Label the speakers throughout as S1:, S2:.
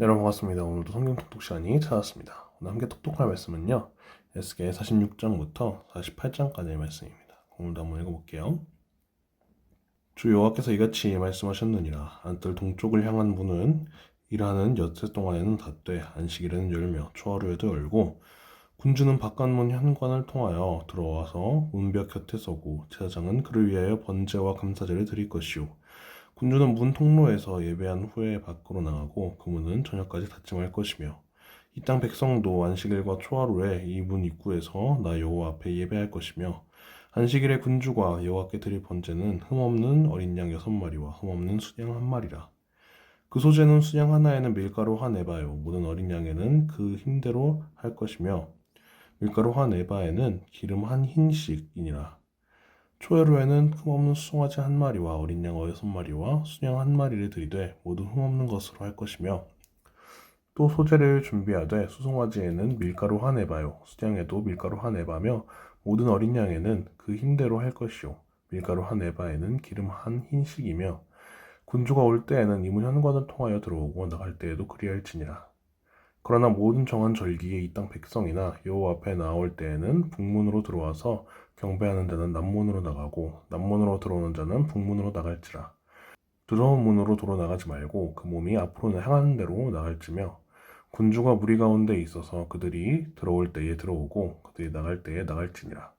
S1: 네, 여러분 반갑습니다. 오늘도 성경 톡톡 시간이 찾았습니다. 오늘 함께 톡톡할 말씀은요. 에스겔 46장부터 48장까지의 말씀입니다. 오늘도 한번 읽어볼게요. 주 여호와께서 이같이 말씀하셨느니라. 안뜰 동쪽을 향한 문은 일하는 엿새 동안에는 닫되 안식일에는 열며 초하루에도 열고 군주는 바깥문 현관을 통하여 들어와서 문벽 곁에 서고 제사장은 그를 위하여 번제와 감사제를 드릴 것이요 군주는 문 통로에서 예배한 후에 밖으로 나가고 그 문은 저녁까지 닫지 말 것이며 이 땅 백성도 안식일과 초하루에 이 문 입구에서 나 여호와 앞에 예배할 것이며 안식일에 군주가 여호와께 드릴 번제는 흠없는 어린 양 여섯 마리와 흠없는 수양 한 마리라. 그 소재는 수양 하나에는 밀가루 한 에바요. 모든 어린 양에는 그 힘대로 할 것이며 밀가루 한 에바에는 기름 한 흰씩이니라 초하루에는 흠없는 수송아지 한 마리와 어린 양 여섯 마리와 수양 한 마리를 들이되 모두 흠없는 것으로 할 것이며 또 소재를 준비하되 수송아지에는 밀가루 한 에바요. 수양에도 밀가루 한 에바며 모든 어린 양에는 그 힘대로 할 것이요 밀가루 한 에바에는 기름 한 흰씩이며 군주가 올 때에는 이문 현관을 통하여 들어오고 나갈 때에도 그리할지니라. 그러나 모든 정한 절기에 이 땅 백성이나 여호와 앞에 나올 때에는 북문으로 들어와서 경배하는 자는 남문으로 나가고 남문으로 들어오는 자는 북문으로 나갈지라. 들어온 문으로 도로 나가지 말고 그 몸이 앞으로 향하는 대로 나갈지며 군주가 무리 가운데 있어서 그들이 들어올 때에 들어오고 그들이 나갈 때에 나갈지니라.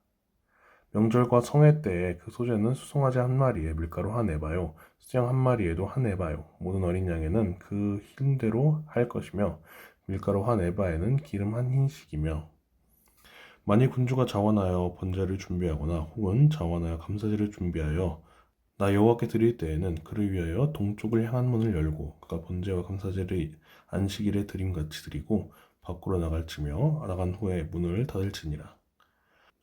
S1: 명절과 성회 때에 그 소재는 수송아지 한 마리에 밀가루 한 에바요 수양 한 마리에도 한 에바요. 모든 어린 양에는 그 힘대로 할 것이며 밀가루 한 에바에는 기름 한 흰씩이며 만일 군주가 자원하여 번제를 준비하거나 혹은 자원하여 감사제를 준비하여 나 여호와께 드릴 때에는 그를 위하여 동쪽을 향한 문을 열고 그가 번제와 감사제를 안식일에 드림같이 드리고 밖으로 나갈지며 나간 후에 문을 닫을지니라.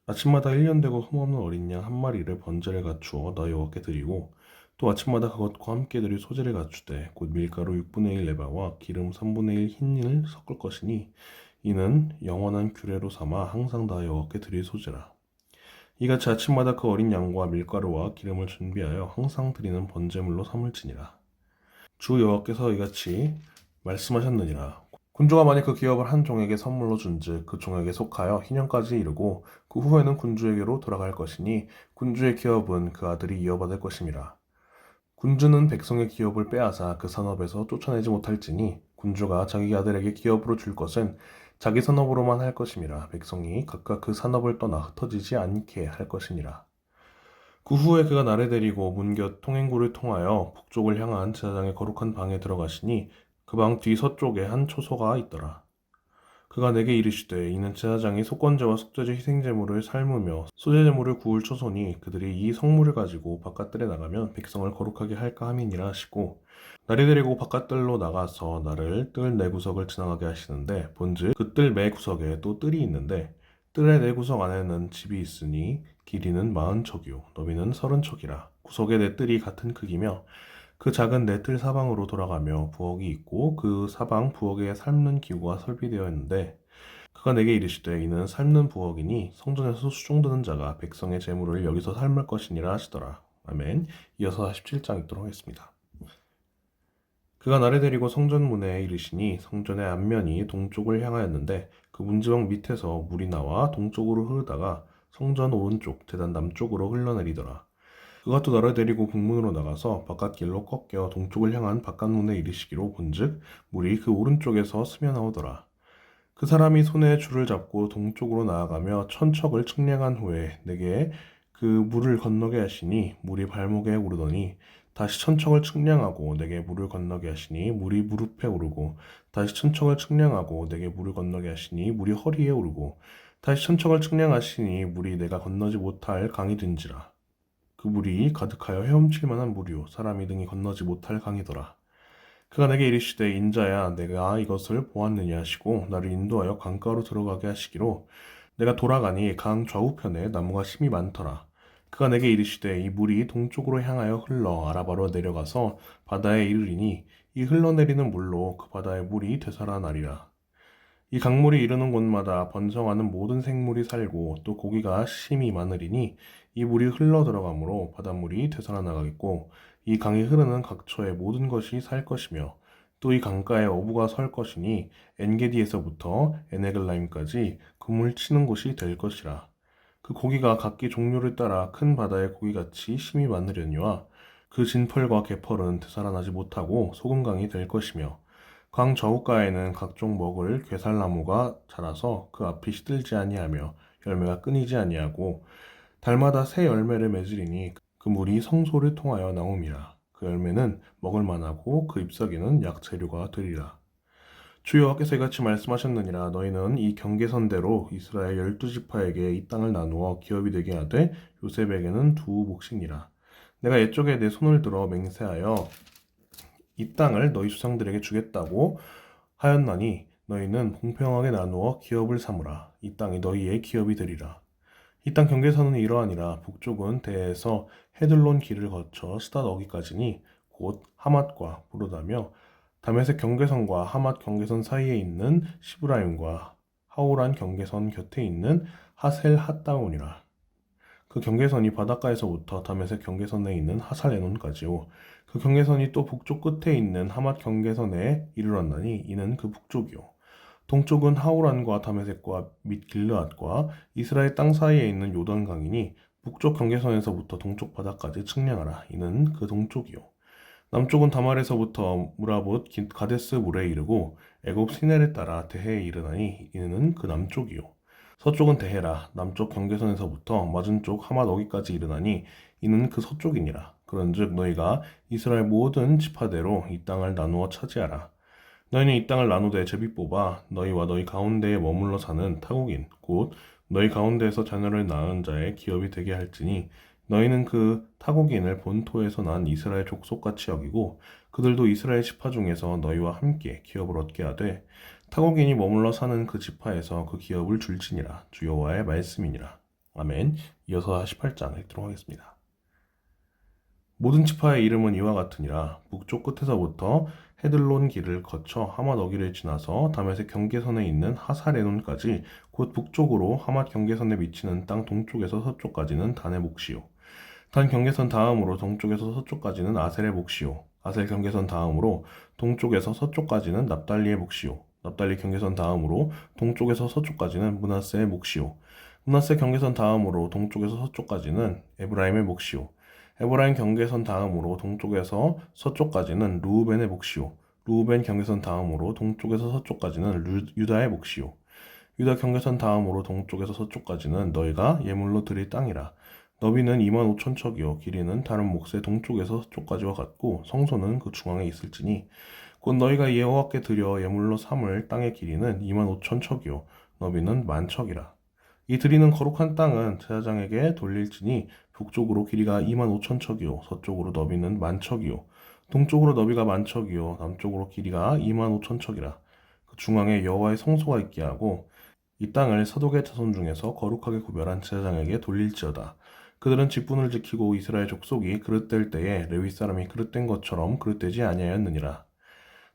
S1: 아침마다 1년 되고 흠없는 어린 양 한 마리를 번제를 갖추어 나 여호와께 드리고 또 아침마다 그것과 함께 드릴 소재를 갖추되 곧 밀가루 6분의 1 레바와 기름 3분의 1 흰을 섞을 것이니 이는 영원한 규례로 삼아 항상 다 여호와께 드릴 소재라. 이같이 아침마다 그 어린 양과 밀가루와 기름을 준비하여 항상 드리는 번제물로 삼을지니라. 주 여호와께서 이같이 말씀하셨느니라. 군주가 만일 그 기업을 한 종에게 선물로 준즉 그 종에게 속하여 희년까지 이르고 그 후에는 군주에게로 돌아갈 것이니 군주의 기업은 그 아들이 이어받을 것임이라. 군주는 백성의 기업을 빼앗아 그 산업에서 쫓아내지 못할지니 군주가 자기 아들에게 기업으로 줄 것은 자기 산업으로만 할 것임이라 백성이 각각 그 산업을 떠나 흩어지지 않게 할 것이니라. 그 후에 그가 나를 데리고 문곁 통행구를 통하여 북쪽을 향한 제사장의 거룩한 방에 들어가시니 그 방 뒤 서쪽에 한 초소가 있더라. 그가 내게 이르시되 이는 제사장이 속건제와 속죄제 희생제물을 삶으며 소제제물을 구울 초소니 그들이 이 성물을 가지고 바깥들에 나가면 백성을 거룩하게 할까 함이니라 하시고 나를 데리고 바깥들로 나가서 나를 뜰네 구석을 지나가게 하시는데 본즉 그 뜰 매 구석에 또 뜰이 있는데 뜰의 네 구석 안에는 집이 있으니 길이는 마흔 척이요 너비는 서른 척이라 구석의 네 뜰이 같은 크기며 그 작은 네틀 사방으로 돌아가며 부엌이 있고 그 사방 부엌에 삶는 기구가 설비되어 있는데 그가 내게 이르시되 이는 삶는 부엌이니 성전에서 수종드는 자가 백성의 재물을 여기서 삶을 것이니라 하시더라. 아멘. 이어서 17장 읽도록 하겠습니다. 그가 나를 데리고 성전 문에 이르시니 성전의 앞면이 동쪽을 향하였는데 그 문지방 밑에서 물이 나와 동쪽으로 흐르다가 성전 오른쪽 재단 남쪽으로 흘러내리더라. 그가 또 나를 데리고 북문으로 나가서 바깥길로 꺾여 동쪽을 향한 바깥문에 이르시기로 본즉 물이 그 오른쪽에서 스며 나오더라. 그 사람이 손에 줄을 잡고 동쪽으로 나아가며 천척을 측량한 후에 내게 그 물을 건너게 하시니 물이 발목에 오르더니 다시 천척을 측량하고 내게 물을 건너게 하시니 물이 무릎에 오르고 다시 천척을 측량하고 내게 물을 건너게 하시니 물이 허리에 오르고 다시 천척을 측량하시니 물이 내가 건너지 못할 강이 된지라. 그 물이 가득하여 헤엄칠 만한 물이요 사람이 등이 건너지 못할 강이더라. 그가 내게 이르시되 인자야 내가 이것을 보았느냐 하시고 나를 인도하여 강가로 들어가게 하시기로 내가 돌아가니 강 좌우편에 나무가 심이 많더라. 그가 내게 이르시되 이 물이 동쪽으로 향하여 흘러 아라바로 내려가서 바다에 이르리니 이 흘러내리는 물로 그 바다의 물이 되살아나리라. 이 강물이 이르는 곳마다 번성하는 모든 생물이 살고 또 고기가 심이 많으리니 이 물이 흘러 들어가므로 바닷물이 되살아나가겠고 이 강이 흐르는 각처의 모든 것이 살 것이며 또 이 강가에 어부가 설 것이니 엔게디에서부터 에네글라임까지 그물 치는 곳이 될 것이라. 그 고기가 각기 종류를 따라 큰 바다의 고기같이 심이 많으려니와 그 진펄과 개펄은 되살아나지 못하고 소금강이 될 것이며 강 저우가에는 각종 먹을 괴살나무가 자라서 그 앞이 시들지 아니하며 열매가 끊이지 아니하고 달마다 새 열매를 맺으리니 그 물이 성소를 통하여 나옴이라. 그 열매는 먹을 만하고 그 잎사귀는 약재료가 되리라 주 여호와께서 이같이 말씀하셨느니라. 너희는 이 경계선대로 이스라엘 열두 지파에게 이 땅을 나누어 기업이 되게 하되 요셉에게는 두 몫이니라. 내가 옛적에 내 손을 들어 맹세하여 이 땅을 너희 수상들에게 주겠다고 하였나니 너희는 공평하게 나누어 기업을 삼으라. 이 땅이 너희의 기업이 되리라. 이 땅 경계선은 이러하니라. 북쪽은 대에서 헤들론 길을 거쳐 스닷 어기까지니 곧 하맛과 부르다며 다메섹 경계선과 하맛 경계선 사이에 있는 시브라임과 하오란 경계선 곁에 있는 하셀 핫다온이라 그 경계선이 바닷가에서부터 다메섹 경계선에 있는 하살레논까지요. 그 경계선이 또 북쪽 끝에 있는 하맛 경계선에 이르렀나니 이는 그 북쪽이요. 동쪽은 하오란과 다메섹과 및 길르앗과 이스라엘 땅 사이에 있는 요단강이니 북쪽 경계선에서부터 동쪽 바다까지 측량하라. 이는 그 동쪽이요. 남쪽은 다말에서부터 무라봇 가데스 물에 이르고 애굽 시넬에 따라 대해에 이르나니 이는 그 남쪽이요. 서쪽은 대해라. 남쪽 경계선에서부터 맞은쪽 하맛 어기까지 이르나니 이는 그 서쪽이니라. 그런즉 너희가 이스라엘 모든 지파대로 이 땅을 나누어 차지하라. 너희는 이 땅을 나누되 제비 뽑아 너희와 너희 가운데에 머물러 사는 타국인 곧 너희 가운데에서 자녀를 낳은 자의 기업이 되게 할지니 너희는 그 타국인을 본토에서 난 이스라엘 족속같이 여기고 그들도 이스라엘 지파 중에서 너희와 함께 기업을 얻게 하되 타국인이 머물러 사는 그 지파에서 그 기업을 줄지니라. 주 여호와의 말씀이니라. 아멘. 이어서 18장 읽도록 하겠습니다. 모든 지파의 이름은 이와 같으니라. 북쪽 끝에서부터 헤들론 길을 거쳐 하맛 어기를 지나서 다메섹 경계선에 있는 하사레논까지 곧 북쪽으로 하맛 경계선에 미치는 땅 동쪽에서 서쪽까지는 단의 몫이요 단 경계선 다음으로 동쪽에서 서쪽까지는 아셀의 몫이요. 아셀 경계선 다음으로 동쪽에서 서쪽까지는 납달리의 몫이요. 납달리 경계선 다음으로 동쪽에서 서쪽까지는 문하세의 몫이요. 문하세 경계선 다음으로 동쪽에서 서쪽까지는 에브라임의 몫이요. 에브라임 경계선 다음으로 동쪽에서 서쪽까지는 루우벤의 몫이요. 루우벤 경계선 다음으로 동쪽에서 서쪽까지는 루, 유다의 몫이요. 유다 경계선 다음으로 동쪽에서 서쪽까지는 너희가 예물로 드릴 땅이라 너비는 2만 5천 척이요. 길이는 다른 몫의 동쪽에서 서쪽까지와 같고 성소는 그 중앙에 있을지니 곧 너희가 여호와께 드려 예물로 삼을 땅의 길이는 2만 5천 척이요. 너비는 만 척이라. 이 드리는 거룩한 땅은 제사장에게 돌릴지니 북쪽으로 길이가 2만 5천 척이요. 서쪽으로 너비는 만 척이요. 동쪽으로 너비가 만 척이요. 남쪽으로 길이가 2만 5천 척이라. 그 중앙에 여호와의 성소가 있게 하고 이 땅을 서독의 자손 중에서 거룩하게 구별한 제사장에게 돌릴지어다 그들은 직분을 지키고 이스라엘 족속이 그릇될 때에 레위 사람이 그릇된 것처럼 그릇되지 아니하였느니라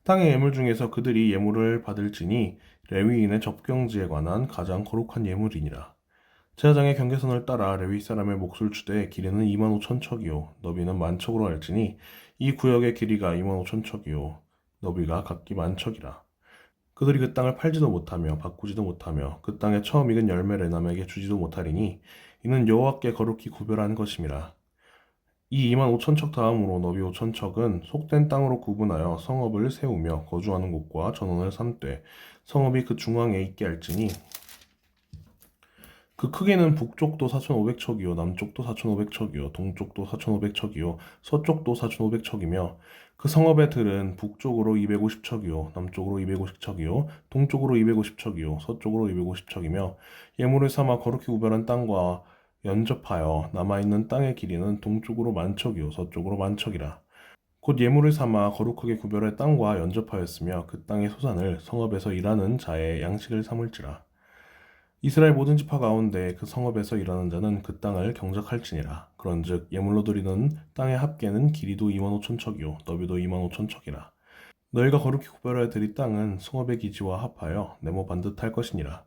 S1: 땅의 예물 중에서 그들이 예물을 받을지니 레위인의 접경지에 관한 가장 거룩한 예물이니라. 제사장의 경계선을 따라 레위 사람의 몫을 주되 길이는 2만 5천 척이요 너비는 만 척으로 할지니 이 구역의 길이가 2만 5천 척이요 너비가 각기 만 척이라. 그들이 그 땅을 팔지도 못하며 바꾸지도 못하며 그 땅에 처음 익은 열매를 남에게 주지도 못하리니 이는 여호와께 거룩히 구별한 것임이라. 이 2만 5천 척 다음으로 너비 5천 척은 속된 땅으로 구분하여 성읍을 세우며 거주하는 곳과 전원을 삼되 성읍이 그 중앙에 있게 할지니 그 크기는 북쪽도 4,500척이요 남쪽도 4,500척이요 동쪽도 4,500척이요 서쪽도 4,500척이며 그 성읍의 들은 북쪽으로 250척이요 남쪽으로 250척이요 동쪽으로 250척이요 서쪽으로 250척이며 예물을 삼아 거룩히 구별한 땅과 연접하여 남아있는 땅의 길이는 동쪽으로 만척이요 서쪽으로 만척이라. 곧 예물을 삼아 거룩하게 구별할 땅과 연접하였으며 그 땅의 소산을 성읍에서 일하는 자의 양식을 삼을지라. 이스라엘 모든 지파 가운데 그 성읍에서 일하는 자는 그 땅을 경작할지니라. 그런즉 예물로 드리는 땅의 합계는 길이도 2만 5천 척이요 너비도 2만 5천 척이라. 너희가 거룩히 구별하여 드릴 땅은 성읍의 기지와 합하여 네모 반듯할 것이니라.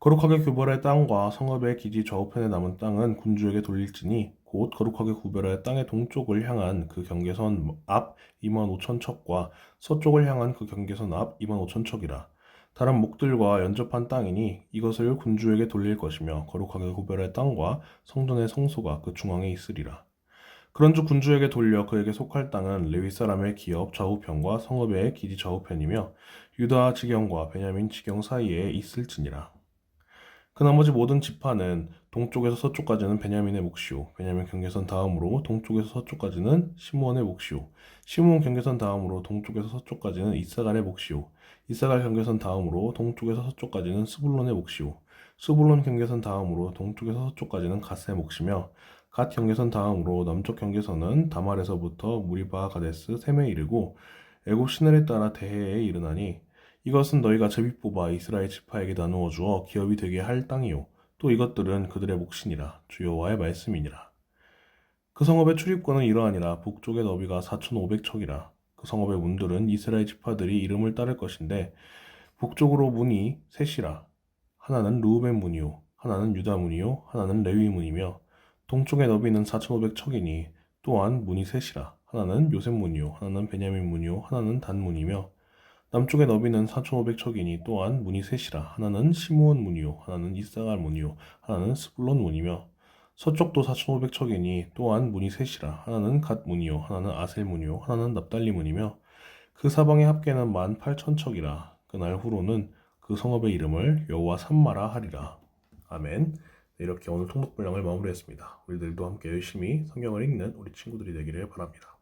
S1: 거룩하게 교벌할 땅과 성읍의 기지 좌우편에 남은 땅은 군주에게 돌릴지니 곧 거룩하게 구별하여 땅의 동쪽을 향한 그 경계선 앞 2만 5천 척과 서쪽을 향한 그 경계선 앞 2만 5천 척이라. 다른 목들과 연접한 땅이니 이것을 군주에게 돌릴 것이며 거룩하게 구별할 땅과 성전의 성소가 그 중앙에 있으리라. 그런즉 군주에게 돌려 그에게 속할 땅은 레위 사람의 기업 좌우편과 성읍의 기지 좌우편이며 유다 지경과 베냐민 지경 사이에 있을지니라. 그 나머지 모든 지파는 동쪽에서 서쪽까지는 베냐민의 몫이요 베냐민 경계선 다음으로 동쪽에서 서쪽까지는 시므온의 몫이요 시므온 경계선 다음으로 동쪽에서 서쪽까지는 이사갈의 몫이요 이사갈 경계선 다음으로 동쪽에서 서쪽까지는 스불론의 몫이요 스불론 경계선 다음으로 동쪽에서 서쪽까지는 갓의 몫이며 갓 경계선 다음으로 남쪽 경계선은 다말에서부터 무리바 가데스 셈에 이르고 애굽 시내를 따라 대해에 이르나니 이것은 너희가 제비 뽑아 이스라엘 지파에게 나누어 주어 기업이 되게 할 땅이요 또 이것들은 그들의 몫이니라. 주 여호와의 말씀이니라. 그 성읍의 출입구는 이러하니라. 북쪽의 너비가 4,500척이라 그 성읍의 문들은 이스라엘 지파들이 이름을 따를 것인데 북쪽으로 문이 셋이라. 하나는 루우벤 문이요 하나는 유다 문이요 하나는 레위 문이며 동쪽의 너비는 4,500척이니 또한 문이 셋이라. 하나는 요셉 문이요 하나는 베냐민 문이요 하나는 단 문이며 남쪽의 너비는 4,500척이니 또한 문이 셋이라. 하나는 시므온 문이요 하나는 이사갈 문이요 하나는 스불론 문이며 서쪽도 4,500척이니 또한 문이 셋이라. 하나는 갓 문이요 하나는 아셀 문이요 하나는 납달리 문이며 그 사방의 합계는 만 8천척이라. 그날 후로는 그 성읍의 이름을 여호와 삼마라 하리라. 아멘. 네, 이렇게 오늘 통독 분량을 마무리했습니다. 우리들도 함께 열심히 성경을 읽는 우리 친구들이 되기를 바랍니다